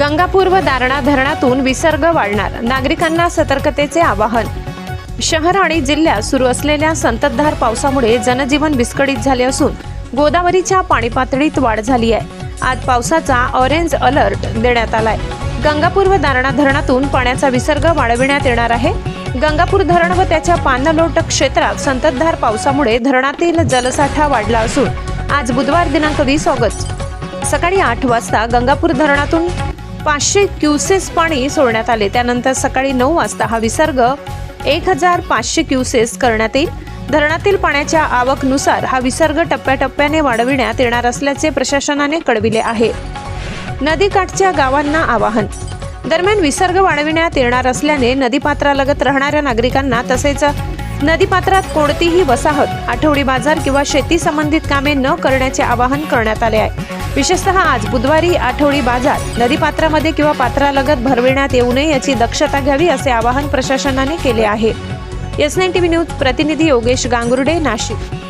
गंगापूर व दारणा धरणातून विसर्ग वाढणार. नागरिकांना सतर्कतेचे आवाहन. शहर आणि जिल्ह्यात सुरू असलेल्या संततधार पावसामुळे जनजीवन विस्कळीत झाले असून गोदावरीच्या पाणी पातळीत वाढ झाली आहे. आज पावसाचा ऑरेंज अलर्ट देण्यात आलाय. गंगापूर व दारणा धरणातून पाण्याचा विसर्ग वाढविण्यात येणार आहे. गंगापूर धरण व त्याच्या पानलोट क्षेत्रात संततधार पावसामुळे धरणातील जलसाठा वाढला असून आज बुधवार दिनांक वीस ऑगस्ट. सकाळी आठ वाजता गंगापूर धरणातून पाचशे क्युसेस पाणी सोडण्यात आले. त्यानंतर सकाळी नऊ वाजता हा विसर्ग एक हजार पाचशे क्युसेस करण्यात येईल. धरणातील पाण्याच्या आवकनुसार हा विसर्ग टप्प्याटप्प्याने वाढविण्यात येणार असल्याचे प्रशासनाने कळविले आहे. नदीकाठच्या गावांना आवाहन. दरम्यान विसर्ग वाढविण्यात येणार असल्याने नदीपात्रालगत राहणाऱ्या नागरिकांना तसेच नदीपात्रात कोणतीही वसाहत आठवडी बाजार किंवा शेती संबंधित कामे न करण्याचे आवाहन करण्यात आले आहे. विशेषतः आज बुधवारी आठवडी बाजार नदीपात्रामध्ये किंवा पात्रालगत भरविण्यात येऊ नये याची दक्षता घ्यावी असे आवाहन प्रशासनाने केले आहे. एस नाईन टीव्ही न्यूज प्रतिनिधी योगेश गांगुर्डे नाशिक.